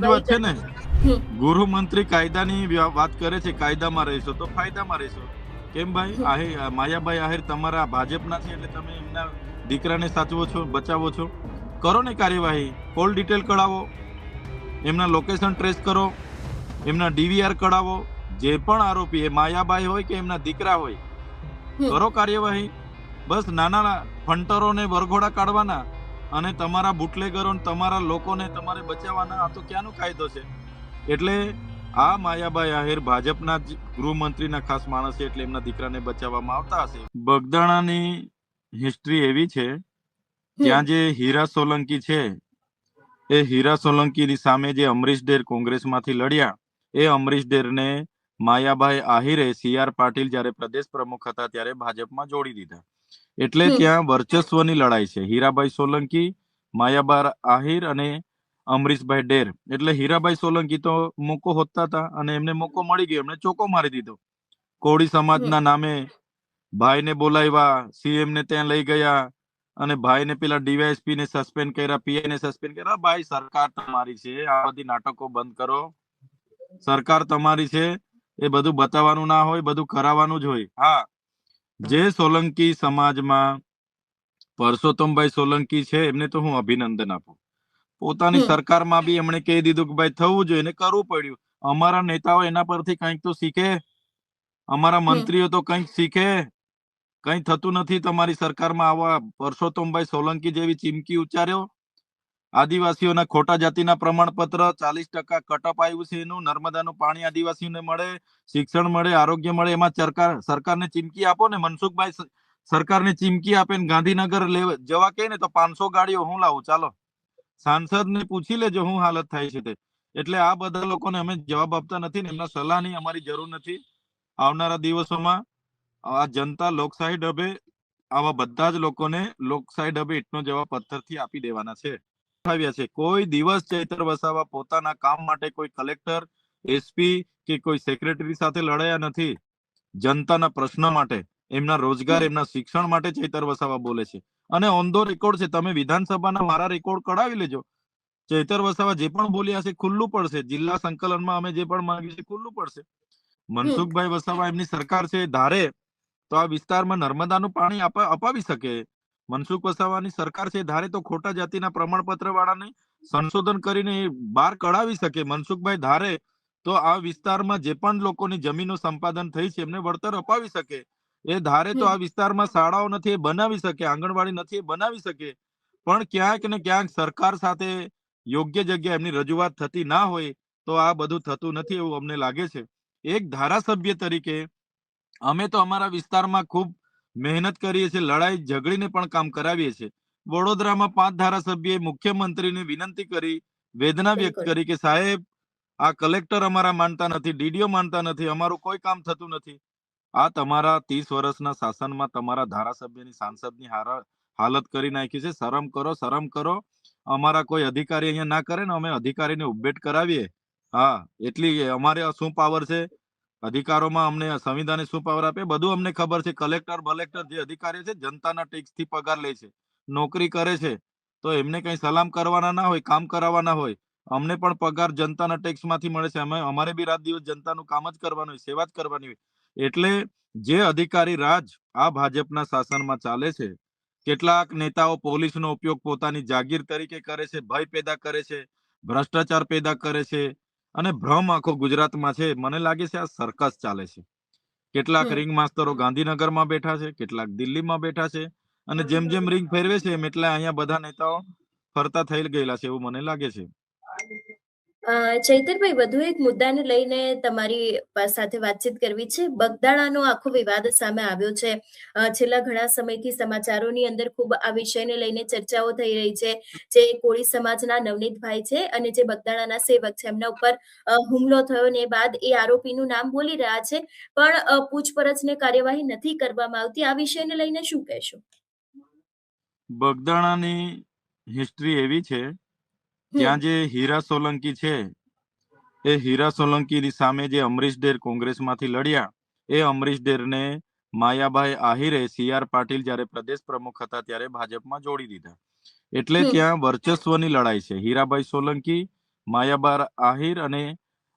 વાત છે ને? કાયદાની વાત કરે છે કાયદામાં રહીશો તો ફાયદામાં રહીશો. કેમ ભાઈ. માયાભાઈ આહિર તમારા ભાજપના છે એટલે તમે એમના દીકરાને સાચવો છો બચાવો છો? કરો ને કાર્યવાહી. કોલ ડિટેલ કઢાવો. એમના લોકેશન ટ્રેસ કરો. એમના ડીવીઆર કઢાવો. જે પણ આરોપી એ માયાભાઈ હોય કે એમના દીકરા હોય કરો કાર્યવાહી. બસ નાના ફંટરોને વરઘોડા કાઢવાના. અને તમારા બુટલેગરો તમારા લોકોને તમારે બચાવવાના આ તો ક્યાંનો કાયદો છે? એટલે આ માયાભાઈ આહિર ભાજપના ગૃહમંત્રીના ખાસ માણસ છે, એટલે એમના દીકરાને બચાવવામાં આવતા હશે. બગદાણાની હિસ્ટ્રી એવી છે, ત્યાં જે હીરા સોલંકી છે, એ હીરા સોલંકીની સામે જે અમરીશ ડેર કોંગ્રેસમાંથી લડ્યા, એ અમરીશ ડેરને માયાભાઈ આહિરે સી આર પાટીલ જ્યારે પ્રદેશ પ્રમુખ હતા ત્યારે ભાજપમાં જોડી દીધા. એટલે. ત્યાં વર્ચસ્વની લડાઈ છે. હીરાભાઈ સોલંકી માયાબાર આહિર અને અમરીશભાઈ ડેર. એટલે હીરાભાઈ સોલંકી તો મોકો હોતા હતા અને એમને મોકો મળી ગયો. એમને ચોકો મારી દીધો. કોળી સમાજના નામે ભાઈને બોલાવ્યા સીએમ ને ત્યાં લઈ ગયા અને ભાઈને પેલા ડીવાયએસપી ને સસ્પેન્ડ કર્યા પીઆઈ ને સસ્પેન્ડ કર્યા. ભાઈ સરકાર તમારી છે. આ બધી નાટકો બંધ કરો. સરકાર તમારી છે. એ બધું બતાવવાનું ના હોય બધું કરાવવાનું જ હોય. હા જે સોલંકી સમાજમાં પરસોત્તમભાઈ સોલંકી છે એમને તો હું અભિનંદન આપું. પોતાની. સરકારમાં બી એમણે કહી દીધું કે ભાઈ થવું જોઈએ ને કરવું પડ્યું. અમારા નેતાઓ એના પરથી કંઈક તો શીખે. અમારા મંત્રીઓ તો કંઈક શીખે. કંઈ થતું નથી તમારી સરકારમાં આવા પરસોત્તમભાઈ સોલંકી જેવી ચીમકી ઉચ્ચાર્યો? આદિવાસીઓના ખોટા જાતિના પ્રમાણપત્ર, ચાલીસ ટકા કટઅપ આવ્યું છે એનું, નર્મદાનું પાણી આદિવાસીઓને મળે, શિક્ષણ મળે, આરોગ્ય મળે, એમાં સરકાર, સરકારને ચીમકી આપો ને, મનસુખભાઈ સરકારને ચીમકી આપે ને, ગાંધીનગર જવા કહે ને, તો પાંચસો ગાડીઓ હું લાવું, ચાલો. સાંસદને પૂછી લેજો હું હાલત થાય છે તે. એટલે આ બધા લોકોને અમે જવાબ આપતા નથી ને, એમના સલાહની અમારી જરૂર નથી. આવનારા દિવસોમાં આ જનતા લોકશાહી ડબે આવા બધા જ લોકોને લોકશાહી ડબે એટલો જવાબ પથ્થરથી આપી દેવાના છે. આવ્યા છે. કોઈ દિવસ ચૈતર વસાવા પોતાના કામ માટે કોઈ કલેક્ટર એસપી કે કોઈ સેક્રેટરી સાથે લડાયા નથી. જનતાના પ્રશ્ન માટે, એમના રોજગાર, એમના શિક્ષણ માટે ચૈતર વસાવા બોલે છે. અને ઓન ધ રેકોર્ડ છે. તમે વિધાનસભાના મારા રેકોર્ડ કઢાવી લેજો. ચૈતર વસાવા જે પણ બોલ્યા છે, ખુલ્લું પડશે. જિલ્લા સંકલનમાં અમે જે પણ માંગ્યું છે ખુલ્લું પડશે. મનસુખભાઈ વસાવા એમની સરકાર છે. ધારે તો આ વિસ્તારમાં નર્મદાનું પાણી અપાવી શકે. મનસુખ વસાવાની સરકાર છે ધારે તો ખોટા જાતિના પ્રમાણપત્ર વાળાને સંશોધન કરીને બહાર કઢાવી શકે. મનસુખભાઈ ધારે તો આ વિસ્તારમાં જે પણ લોકોની જમીનો સંપાદન થઈ છે એમને વળતર અપાવી શકે. એ ધારે તો આ વિસ્તારમાં શાળાઓ નથી એ બનાવી શકે આંગણવાડી નથી એ બનાવી શકે. પણ ક્યાંક ને ક્યાંક સરકાર સાથે યોગ્ય જગ્યાએ એમની રજૂઆત થતી ના હોય તો આ બધું થતું નથી એવું અમને લાગે છે. એક ધારાસભ્ય તરીકે અમે તો અમારા વિસ્તારમાં ખૂબ મહેનત કરીએ છીએ લડાઈ ઝઘડીને પણ કામ કરાવીએ છીએ. વડોદરામાં પાંચ ધારાસભ્યએ મુખ્યમંત્રીને વિનંતી કરી વેદના વ્યક્ત કરી કે સાહેબ આ કલેક્ટર અમારા માનતા નથી ડીડીઓ માનતા નથી અમારું કોઈ કામ થતું નથી. આ તમારા ત્રીસ વર્ષના શાસનમાં તમારા ધારાસભ્યની સાંસદની હાલત કરી નાખી છે. શરમ કરો શરમ કરો. અમારા કોઈ અધિકારી અહીંયા ના કરે ને અમે અધિકારીને ઉપભેટ કરાવીએ. હા એટલી અમારે શું પાવર છે. અધિકારોમાં અમને સંવિધાને શું પાવર આપે. બધું અમને ખબર છે. કલેક્ટર, બલેક્ટર જે અધિકારી છે, જનતાના ટેક્સથી પગાર લે છે. નોકરી કરે છે. તો એમને કઈ સલામ કરવાના ના હોય, કામ કરાવવાના હોય, અમને પણ પગાર જનતાના ટેક્સમાંથી મળે છે. અમે, અમારે બી રાત દિવસ જનતાનું કામ જ કરવાનું હોય, સેવા જ કરવાની હોય. એટલે જે અધિકારી રાજ આ ભાજપના શાસનમાં ચાલે છે, કેટલાક નેતાઓ પોલીસનો ઉપયોગ પોતાની જાગીર તરીકે કરે છે, ભય પેદા કરે છે, ભ્રષ્ટાચાર પેદા કરે છે અને ભ્રમ આખો ગુજરાતમાં છે. મને લાગે છે આ સર્કસ ચાલે છે. કેટલાક રિંગ માસ્તરો ગાંધીનગરમાં બેઠા છે કેટલાક દિલ્હીમાં બેઠા છે અને જેમ જેમ રિંગ ફેરવે છે એમ એટલે અહીંયા બધા નેતાઓ ફરતા થઈ ગયેલા છે એવું મને લાગે છે. ચૈતરભાઈ, વધુ એક મુદ્દાને લઈને તમારી સાથે વાતચીત કરવી છે. બગદાણાનો આખો વિવાદ સામે આવ્યો છે. છેલ્લા ઘણા સમયથી સમાચારોની અંદર ખૂબ આ વિષયને લઈને ચર્ચાઓ થઈ રહી છે. જે કોળી સમાજના નવનીતભાઈ છે અને જે બગદાણાના સેવક છે. એમના ઉપર હુમલો થયો ને બાદ એ આરોપીનું નામ બોલી રહ્યા છે. પણ પૂછપરછને કાર્યવાહી નથી કરવામાં આવતી. આ વિષયને લઈને શું કહેશો? બગદાણાની હિસ્ટ્રી એવી છે ત્યાં જે હીરા સોલંકી છે એ હીરા સોલંકીની સામે જે અમરીશ ડેર કોંગ્રેસમાંથી લડ્યા એ અમરીશ ડેરને માયાભાઈ આહિરે સીઆર પાટીલ જ્યારે પ્રદેશ પ્રમુખ હતા ત્યારે ભાજપમાં જોડી દીધા. એટલે. ત્યાં વર્ચસ્વની લડાઈ છે. હીરાભાઈ સોલંકી માયાબાર આહિર અને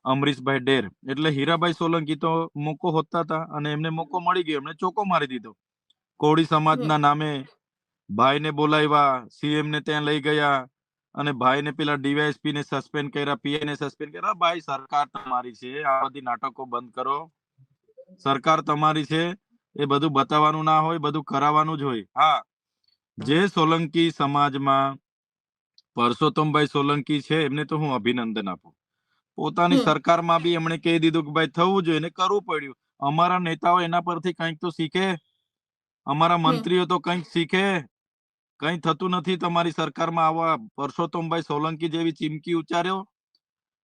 અમરીશભાઈ ડેર. એટલે હીરાભાઈ સોલંકી તો મોકો હોતા હતા અને એમને મોકો મળી ગયો. એમને ચોકો મારી દીધો. કોળી સમાજના નામે ભાઈને બોલાવ્યા સીએમ ને ત્યાં લઈ ગયા અને ભાઈને પેલા ડીવાયએસપી ને સસ્પેન્ડ કર્યા પીએ ને સસ્પેન્ડ કર્યા. ભાઈ સરકાર તમારી છે. આ બધી નાટકો બંધ કરો. સરકાર તમારી છે. એ બધું બતાવવાનું ના હોય બધું કરાવવાનું જ હોય. હા. જે સોલંકી સમાજમાં પરસોત્તમભાઈ સોલંકી છે એમને તો હું અભિનંદન આપું. પોતાની. સરકારમાં બી એમણે કહી દીધું કે ભાઈ થવું જોઈએ ને કરવું પડ્યું. અમારા નેતાઓ એના પરથી કંઈક તો શીખે. અમારા મંત્રીઓ તો કંઈક શીખે. કંઈ થતું નથી તમારી સરકારમાં આવા પરસોત્તમભાઈ સોલંકી જેવી ચીમકી ઉચ્ચાર્યો?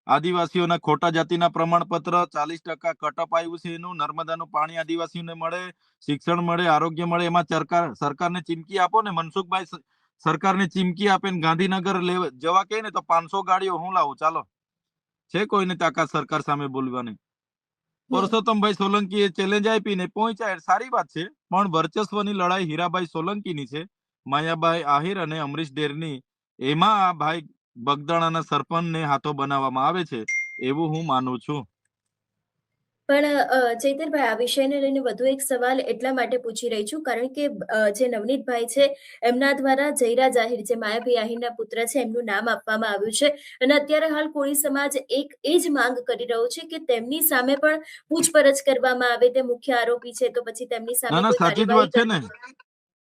આદિવાસીઓના ખોટા જાતિના પ્રમાણપત્ર ચાલીસ ટકા કટઅપ આવ્યું છે એનું નર્મદાનું પાણી આદિવાસીઓને મળે શિક્ષણ મળે આરોગ્ય મળે એમાં સરકાર સરકારને ચીમકી આપો ને મનસુખભાઈ સરકારને ચીમકી આપે ને ગાંધીનગર જવા કહે ને તો પાંચસો ગાડીઓ હું લાવું ચાલો. છે કોઈને તાકાત સરકાર સામે બોલવાની? પરસોત્તમભાઈ સોલંકી એ ચેલેન્જ આપીને પહોંચ્યા સારી વાત છે પણ વર્ચસ્વની લડાઈ હીરાભાઈ સોલંકીની છે. માયાભાઈ આહિર અને અમરીશ ડેરની એમાં આ ભાઈ બગદાણાના સરપંચને હાથો બનાવવામાં આવે છે એવું હું માનું છું. પણ ચૈતનભાઈ આ વિષયને લઈને વધુ એક સવાલ એટલા માટે પૂછી રહી છું કારણ કે જે નવનીતભાઈ છે એમના દ્વારા જયરા જાહિર જે માયાભાઈ આહિરના પુત્ર છે એમનું નામ આપવામાં આવ્યું છે. અને અત્યારે હાલ કોળી સમાજ એક એ જ માંગ કરી રહ્યો છે કે તેમની સામે પણ પૂછપરછ કરવામાં આવે તે મુખ્ય આરોપી છે તો પછી તેમની સામે સાચી વાત છે ને. હમ.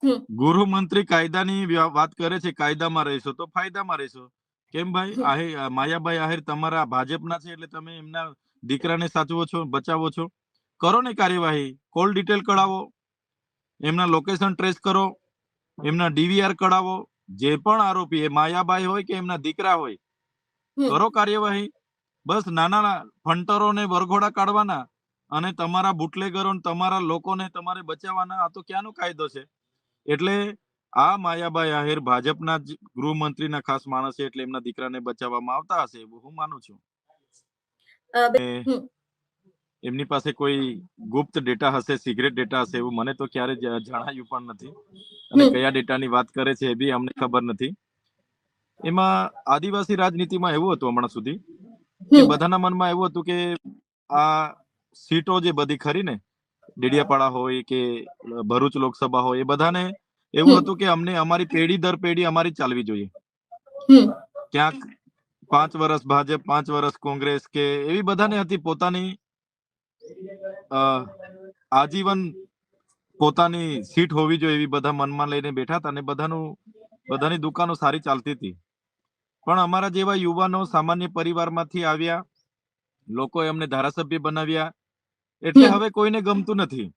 ગૃહમંત્રી કાયદાની વાત કરે છે કાયદામાં રહેશો તો ફાયદામાં રહેશો. કેમ ભાઈ. આહિર માયાભાઈ આહિર તમારા ભાજપના છે એટલે તમે એમના દીકરાને સાચવો છો બચાવો છો. કરો ને કાર્યવાહી. કોલ ડિટેલ કઢાવો. એમના લોકેશન ટ્રેસ કરો. એમના ડીવીઆર કઢાવો. જે પણ આરોપી એ માયાભાઈ હોય કે એમના દીકરા હોય કરો કાર્યવાહી. બસ નાના ફંટરોને વરઘોડા કાઢવાના અને તમારા બુટલેગરો તમારા લોકોને તમારે બચાવવાના. આ તો ક્યાંનો કાયદો છે? એટલે આ માયાભાઈ આહિર ભાજપના ગૃહમંત્રીના ખાસ માણસ છે એટલે એમના દીકરાને બચાવવામાં આવતા હશે એવું હું માનું છું. એમની પાસે કોઈ ગુપ્ત ડેટા હશે સિગરેટ ડેટા હશે એવું મને તો ક્યારે જણાયું પણ નથી અને. કયા ડેટાની વાત કરે છે એ બી અમને ખબર નથી એમાં આદિવાસી રાજનીતિમાં એવું હતું હમણાં સુધી કે બધાના મનમાં એવું હતું કે આ સીટો જે બધી ખરી ને ડેડિયાપાડા હોય કે ભરૂચ લોકસભા હોય એ બધાને એવું હતું કે અમને અમારી પેઢી દર પેઢી અમારી ચાલવી જોઈએ. ક્યાંક પાંચ વર્ષ ભાજપ પાંચ વર્ષ કોંગ્રેસ કે એવી બધાને હતી પોતાની આજીવન પોતાની સીટ હોવી જોઈએ એવી બધા મનમાં લઈને બેઠા હતા અને બધાનું બધાની દુકાનો સારી ચાલતી હતી. પણ અમારા જેવા યુવાનો સામાન્ય પરિવારમાંથી આવ્યા લોકોએ અમને ધારાસભ્ય બનાવ્યા એટલે. હવે કોઈને ગમતું નથી.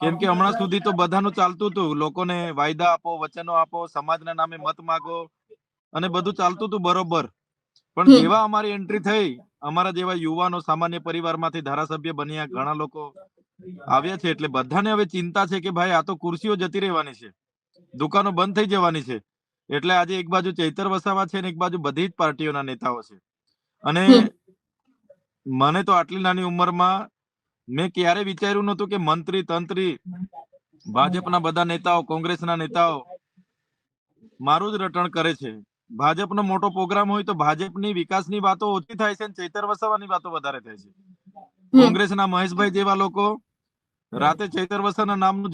કેમ કે હમણાં સુધી તો બધાનું ચાલતું હતું. લોકોને વાયદા આપો વચનો આપો સમાજના નામે મત માગો અને બધું ચાલતું હતું બરોબર. પણ જેવા અમારી એન્ટ્રી થઈ અમારા જેવા યુવાનો સામાન્ય પરિવારમાંથી ધારાસભ્ય બન્યા ઘણા લોકો આવ્યા છે. એટલે બધાને હવે ચિંતા છે કે ભાઈ આ તો ખુરશીઓ જતી રહેવાની છે. દુકાનો બંધ થઈ જવાની છે. એટલે આજે એક બાજુ ચૈતર વસાવા છે ને એક બાજુ બધી જ પાર્ટીઓના નેતાઓ છે. અને. મને તો આટલી નાની ઉંમરમાં મેં ક્યારે વિચાર્યું નતું કે મંત્રી તંત્રી ભાજપના બધા નેતાઓ કોંગ્રેસના નેતાઓ મારું જ રટણ કરે છે. ભાજપનો મોટો પ્રોગ્રામ હોય તો ભાજપની વિકાસની વાતો ઓછી થાય છે ચૈતર વસાવાની વાતો વધારે થાય છે. કોંગ્રેસના મહેશભાઈ જેવા લોકો રાતે ચૈતર વસાના નામનું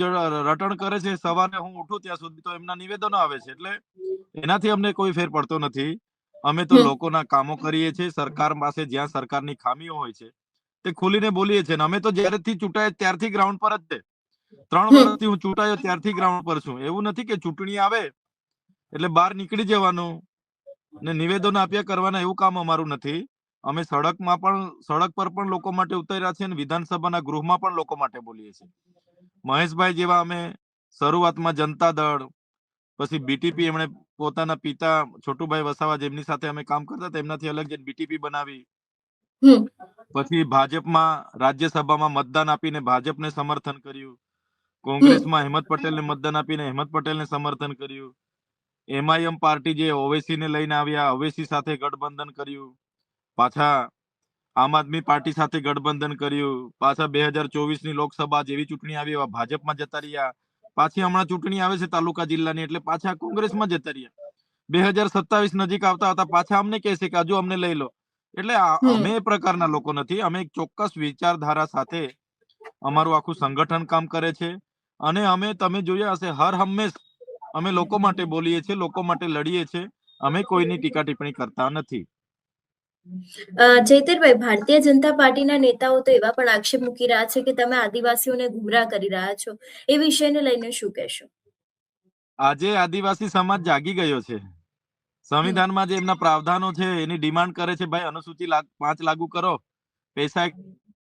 રટણ કરે છે. સવારે હું ઉઠું ત્યાં સુધી તો એમના નિવેદનો આવે છે. એટલે એનાથી અમને કોઈ ફેર પડતો નથી. અમે તો લોકોના કામો કરીએ છીએ સરકાર પાસે જ્યાં સરકારની ખામીઓ હોય છે તે ખુલીને બોલીએ છીએ અમે તો જ્યારેથી ચૂંટાય ત્યારથી ગ્રાઉન્ડ પર જ છે ત્રણ વર્ષથી હું ચૂંટાયો ત્યારથી ગ્રાઉન્ડ પર છું. એવું નથી કે ચૂંટણી આવે એટલે બહાર નીકળી જવાનું ને નિવેદનો આપ્યા કરવાના એવું કામ અમારું નથી. અમે સડકમાં પણ સડક પર પણ લોકો માટે ઉતર્યા છે અને વિધાનસભાના ગૃહમાં પણ લોકો માટે બોલીએ છીએ. મહેશભાઈ જેવા અમે શરૂઆતમાં જનતા દળ પછી બીટીપી એમણે પોતાના પિતા છોટુભાઈ વસાવા જેમની સાથે અમે કામ કરતા તેમનાથી અલગ જે બીટીપી બનાવી. પછી ભાજપમાં રાજ્યસભામાં મતદાન આપીને ભાજપને સમર્થન કર્યું. કોંગ્રેસમાં હેમંત પટેલને મતદાન આપીને હેમંત પટેલને સમર્થન કર્યું. એમઆઈએમ પાર્ટી જે ઓવેસી ને લઈને આવ્યા ઓવેસી સાથે ગઠબંધન કર્યું. પાછા આમ આદમી પાર્ટી સાથે ગઠબંધન કર્યું. પાછા બે હજાર ચોવીસની લોકસભા જેવી ચૂંટણી આવી એવા ભાજપમાં જતા રહ્યા. પાછી હમણાં ચૂંટણી આવે છે તાલુકા જિલ્લાની એટલે પાછા કોંગ્રેસમાં જતા રહ્યા. બે હજાર સત્તાવીસ નજીક આવતા આવતા પાછા અમને કહેશે કે હજુ અમને લઈ લો. એટલે અમે એ પ્રકારના લોકો નથી અમે એક ચોક્કસ વિચારધારા સાથે અમારું આખું સંગઠન કામ કરે છે. અને અમે તમે જોયા હશે હર હંમેશ અમે લોકો માટે બોલીએ છીએ લોકો માટે લડીએ છીએ અમે કોઈની ટીકા ટિપ્પણી કરતા નથી. ચૈતરભાઈ ભારતીય જનતા પાર્ટીના નેતાઓ તો એવા પણ આક્ષેપ મૂકી રહ્યા છે કે તમે આદિવાસીઓને ગુમરાહ કરી રહ્યા છો. એ વિષયને લઈને શું કહેશો? આજે આદિવાસી સમાજ જાગી ગયો છે. સંવિધાનમાં જે એમના પ્રાવધાનો છે, એની ડિમાન્ડ કરે છે, ભાઈ, અનુસૂચિ પાંચ લાગુ કરો, પૈસા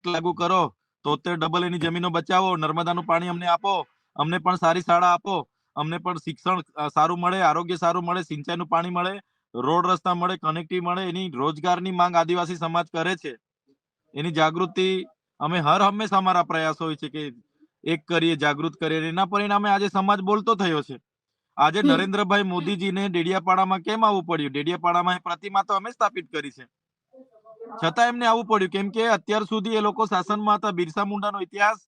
લાગુ કરો, તોતેર ડબલ એની જમીનો બચાવો, નર્મદાનું પાણી અમને આપો, અમને પણ સારી શાળા આપો, અમને પણ શિક્ષણ સારું મળે, આરોગ્ય સારું મળે, સિંચાઈનું પાણી મળે રોડ રસ્તા મળે કનેક્ટિવ મળે એની રોજગારની માંગ આદિવાસી સમાજ કરે છે. એની જાગૃતિ અમે હર હંમેશા અમારા પ્રયાસો હોય છે કે એક કરીએ જાગૃત કરીએ એના પરિણામે આજે સમાજ બોલતો થયો છે. આજે નરેન્દ્રભાઈ મોદીજીને ડેડિયાપાડામાં કેમ આવવું પડ્યું? ડેડિયાપાડામાં પ્રતિમા તો અમે સ્થાપિત કરી છે. છતાં એમને આવવું પડ્યું કેમ કે અત્યાર સુધી એ લોકો શાસનમાં હતા. બિરસા મુંડાનો ઇતિહાસ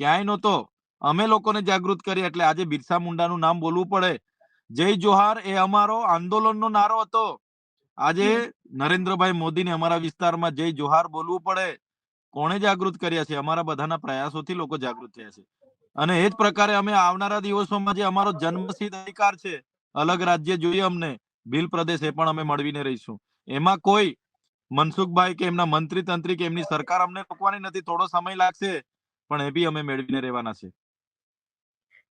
ક્યાંય નહોતો. અમે લોકોને જાગૃત કરીએ એટલે આજે બિરસા મુંડાનું નામ બોલવું પડે. જય જોહાર એ અમારો આંદોલનનો નારો હતો. આજે નરેન્દ્રભાઈ મોદીને અમારા વિસ્તારમાં જય જોહાર બોલવું પડે કોણે જાગૃત કર્યા છે? અમારા બધાના પ્રયાસોથી લોકો જાગૃત થયા છે. અને એ જ પ્રકારે અમે આવનારા દિવસોમાં જે અમારો જન્મસિદ્ધ અધિકાર છે અલગ રાજ્ય જોઈએ અમને ભીલ પ્રદેશ એ પણ અમે મળવીને રહીશું. એમાં કોઈ મનસુખભાઈ કે એમના મંત્રી તંત્રી કે એમની સરકાર અમને રોકવાની નથી થોડો સમય લાગશે પણ એ બી અમે મેળવીને રહેવાના છે.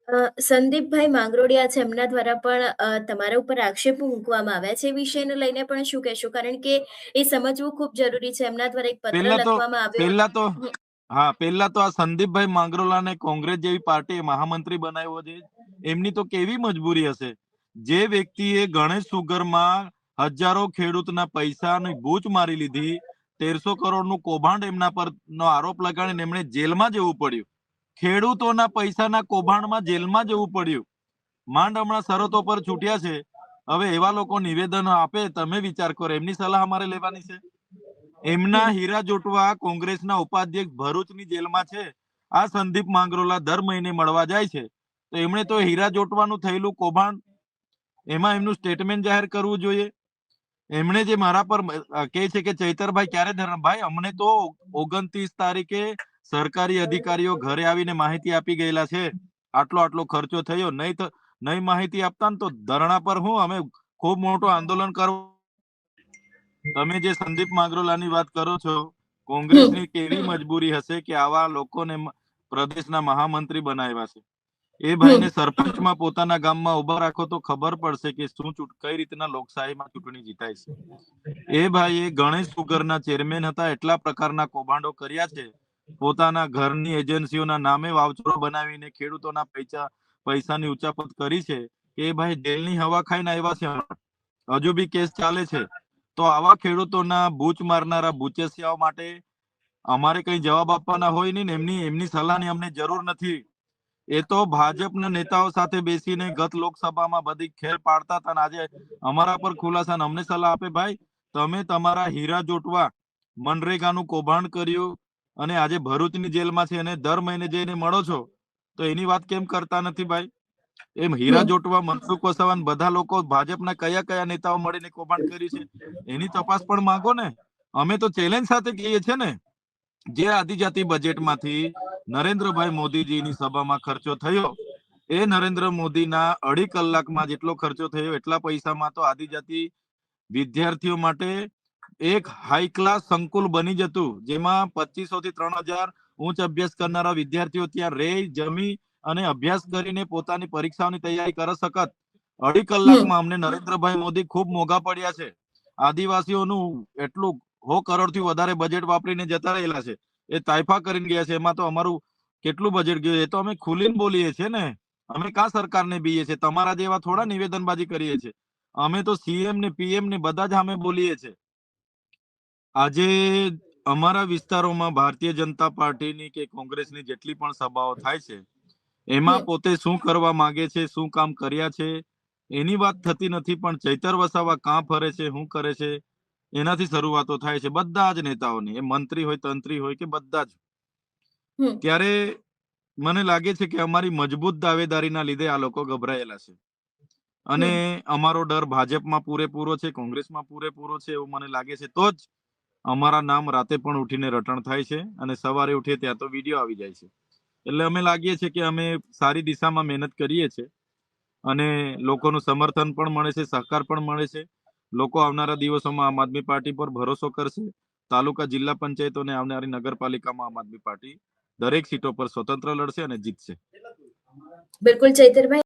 અ, સંદીપભાઈ માંગરોડિયા છે એમના દ્વારા પણ અ, તમારા ઉપર આક્ષેપો મૂકવામાં આવ્યા છે એ વિષયને લઈને પણ શું કહેશો? કારણ કે એ સમજવું ખૂબ જરૂરી છે. એમના દ્વારા એક પત્ર પહેલા તો લખવામાં આવ્યો. પહેલા તો હમ. હા પહેલા તો આ સંદીપભાઈ માંગરોલાને કોંગ્રેસ જેવી પાર્ટીએ મહામંત્રી બનાવ્યો છે. એમની તો કેવી મજબૂરી હશે? જે વ્યક્તિએ ગણેશ સુગરમાં હજારો ખેડૂતના પૈસાની બૂચ મારી લીધી તેરસો કરોડનું કૌભાંડ એમના પર નો આરોપ લગાડીને એમણે જેલમાં જવું પડ્યું. ખેડૂતોના પૈસાના કૌભાંડમાં જેલમાં જવું પડ્યું. માંડ હમણાં શરતો પર છૂટ્યા છે. હવે એવા લોકો નિવેદનો આપે, તમે વિચાર કરો, એમની સલાહ અમારે લેવાની છે? એમના હીરા જોટવા કોંગ્રેસના ઉપાધ્યક્ષ ભરૂચની જેલમાં છે. આ સંદીપ માંગરોલા દર મહિને મળવા જાય છે. તો એમણે તો હીરા જોટવાનું થયેલું કૌભાંડ એમાં એમનું સ્ટેટમેન્ટ જાહેર કરવું જોઈએ? એમણે જે મારા પર કહે છે કે ચૈતરભાઈ ક્યારે ધરણ? ભાઈ, અમને તો ઓગણત્રીસ તારીખે સરકારી અધિકારીઓ ઘરે આવીને માહિતી આપી ગયેલા છે. આટલો આટલો ખર્ચો થયો નહીં નહીં માહિતી આપતા ને તો ધરણા પર હું? અમે ખૂબ મોટું આંદોલન કરવું તમે જે સંદીપ માગરોલાની વાત કરો છો કોંગ્રેસની કેવી મજબૂરી હશે કે આવા લોકોને પ્રદેશના મહામંત્રી બનાવ્યા છે? એ ભાઈને સરપંચમાં પોતાના ગામમાં ઊભા રાખો તો ખબર પડશે કે શું ચૂંટ કઈ રીતના લોકશાહીમાં ચૂંટણી જીતાય છે. એ ભાઈ એ ગણેશ સુગરના ચેરમેન હતા એટલા પ્રકારના કૌભાંડો કર્યા છે પોતાના ઘરની એજન્સીઓના નામે વાવચરો બનાવીને ખેડૂતોના પૈસા, પૈસાની ઉચાપત કરી છે કે ભાઈ જેલની હવા ખાઈને આવ્યા છે હજુ બી કેસ ચાલે છે. તો આવા ખેડૂતોના બૂચ મારનારા બુચેસિયાઓ માટે અમારે કઈ જવાબ આપવાના હોય નહીં એમની એમની સલાહની અમને જરૂર નથી. એ તો ભાજપના નેતાઓ સાથે બેસીને ગત લોકસભામાં બધી ખેલ પાડતા હતા આજે અમારા પર ખુલાસા અમને સલાહ આપે, ભાઈ, તમે તમારા હીરા જોટવા મનરેગાનું કૌભાંડ કર્યું અને આજે ભરૂચની જેલમાં છે અને દર મહિને જઈને મળો છો તો એની વાત કેમ કરતા નથી ભાઈ? એમ હીરા જોટવા મનસુખ વસાવા બધા લોકો ભાજપના કયા કયા નેતાઓ મળીને કૌભાંડ કરી છે એની તપાસ પણ માંગો ને? અમે તો ચેલેન્જ સાથે કહીએ છે ને જે આદિજાતિ બજેટમાંથી નરેન્દ્રભાઈ મોદીજીની સભામાં ખર્ચો થયો એ નરેન્દ્ર મોદીના અઢી કલાકમાં જેટલો ખર્ચો થયો એટલા પૈસામાં તો આદિજાતિ વિદ્યાર્થીઓ માટે એક હાઈ ક્લાસ સંકુલ બની જતું, જેમાં પચીસો થી ત્રણ હજાર ઉચ્ચ અભ્યાસ કરનારા વિદ્યાર્થીઓ ત્યાં રે જમી અને અભ્યાસ કરીને પોતાની પરીક્ષાઓની તૈયારી કરી શકત. અઢી કલાકમાં અમને નરેન્દ્રભાઈ મોદી ખૂબ મોંઘા પડ્યા છે. આદિવાસીઓનું એટલું હો કરોડથી વધારે બજેટ વાપરીને જતા રહેલા છે. એ તાઇફા કરીને ગયા છે. એમાં તો અમારું કેટલું બજેટ ગયું? એ તો અમે ખુલીને બોલીએ છીએ ને. અમે કા સરકારને બીએ છીએ? તમારા જેવા થોડા નિવેદનબાજી કરીએ છીએ. અમે તો સીએમ ને પીએમ ને બધા જ અમે બોલીએ છીએ. આજે અમારા વિસ્તારોમાં ભારતીય જનતા પાર્ટીની કે કોંગ્રેસની જેટલી પણ સભાઓ થાય છે એમાં પોતે શું કરવા માંગે છે શું કામ કર્યા છે એની વાત થતી નથી પણ ચૈતર વસાવા કાં ફરે છે શું કરે છે એનાથી શરૂઆતો થાય છે બધા જ નેતાઓની એ મંત્રી હોય તંત્રી હોય કે બધા જ. ત્યારે મને લાગે છે કે અમારી મજબૂત દાવેદારીના લીધે આ લોકો ગભરાયેલા છે. અને અમારો ડર ભાજપમાં પૂરેપૂરો છે કોંગ્રેસમાં પૂરેપૂરો છે એવું મને લાગે છે તો જ અમારા નામ રાતે પણ ઉઠીને રટણ થાય છે અને સવારે ઉઠીએ ત્યાં તો વીડિયો આવી જાય છે. એટલે અમે લાગીએ છીએ કે અમે સારી દિશામાં મહેનત કરીએ છીએ અને લોકોનું સમર્થન પણ મળે છે, સહકાર પણ મળે છે. લોકો આવનારા દિવસોમાં આમ આદમી પાર્ટી પર ભરોસો કરશે. તાલુકા જિલ્લા પંચાયતો અને આવનારી નગરપાલિકામાં આમ આદમી પાર્ટી દરેક સીટો પર સ્વતંત્ર લડશે અને જીતશે. બિલકુલ, ચૈતરભાઈ.